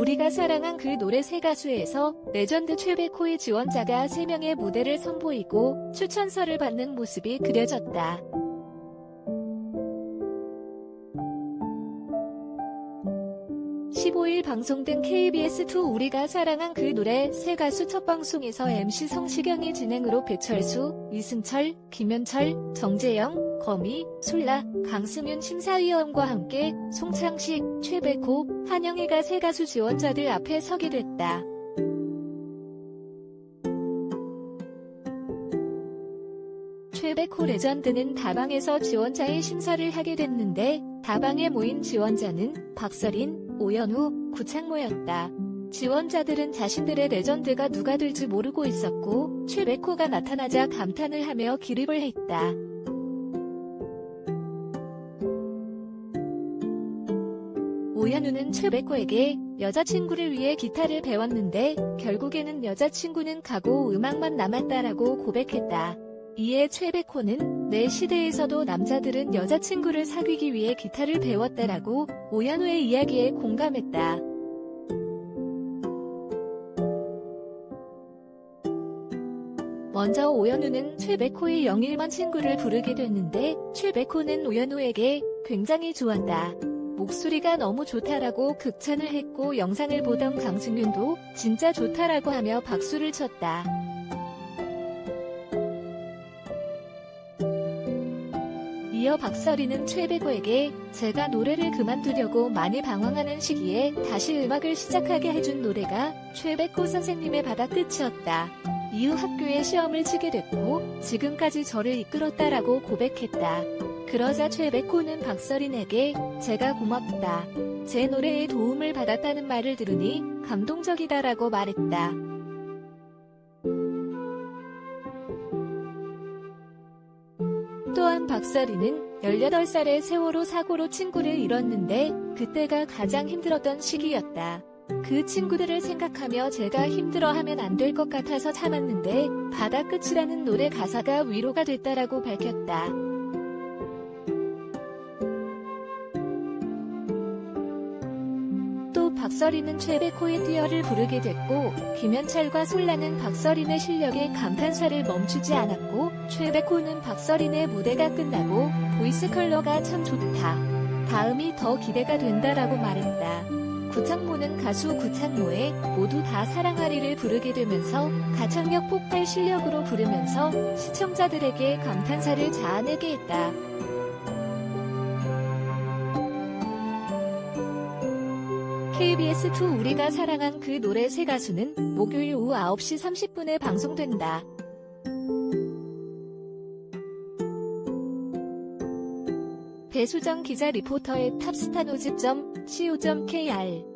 우리가 사랑한 그 노래 세 가수에서 레전드 최백호의 지원자가 3명의 무대를 선보이고 추천서를 받는 모습이 그려졌다. 15일 방송된 KBS2 우리가 사랑한 그 노래 새 가수 첫 방송에서 MC 성시경이 진행으로 배철수, 이승철, 김현철, 정재영, 거미, 솔라, 강승윤 심사위원과 함께 송창식, 최백호, 한영희가 새 가수 지원자들 앞에 서게 됐다. 최백호 레전드는 다방에서 지원자의 심사를 하게 됐는데 다방에 모인 지원자는 박서린, 오연우, 구창모였다. 지원자들은 자신들의 레전드가 누가 될지 모르고 있었고 최백호가 나타나자 감탄을 하며 기립을 했다. 오연우는 최백호에게 여자친구를 위해 기타를 배웠는데 결국에는 여자친구는 가고 음악만 남았다라고 고백했다. 이에 최백호는 내 시대에서도 남자들은 여자친구를 사귀기 위해 기타를 배웠다라고 오연우의 이야기에 공감했다. 먼저 오연우는 최백호의 영일만 친구를 부르게 됐는데 최백호는 오연우에게 굉장히 좋았다. 목소리가 너무 좋다라고 극찬을 했고 영상을 보던 강승윤도 진짜 좋다라고 하며 박수를 쳤다. 이어 박서리는 최백호에게 제가 노래를 그만두려고 많이 방황하는 시기에 다시 음악을 시작하게 해준 노래가 최백호 선생님의 바다 끝이었다. 이후 학교에 시험을 치게 됐고 지금까지 저를 이끌었다라고 고백했다. 그러자 최백호는 박서린에게 제가 고맙다. 제 노래에 도움을 받았다는 말을 들으니 감동적이다라고 말했다. 또한 박서리는 18살의 세월호 사고로 친구를 잃었는데 그때가 가장 힘들었던 시기였다. 그 친구들을 생각하며 제가 힘들어하면 안 될 것 같아서 참았는데 바다 끝이라는 노래 가사가 위로가 됐다라고 밝혔다. 박서리는 최백호의 뛰어를 부르게 됐고 김현철과 솔라는 박서린의 실력에 감탄사를 멈추지 않았고 최백호는 박서린의 무대가 끝나고 보이스 컬러가 참 좋다. 다음이 더 기대가 된다라고 말했다. 구창모는 가수 구창모의 모두 다 사랑하리를 부르게 되면서 가창력 폭발 실력으로 부르면서 시청자들에게 감탄사를 자아내게 했다. KBS2 우리가 사랑한 그 노래 새 가수는 목요일 오후 9시 30분에 방송된다. 배수정 기자 리포터의 탑스타노즈.co.kr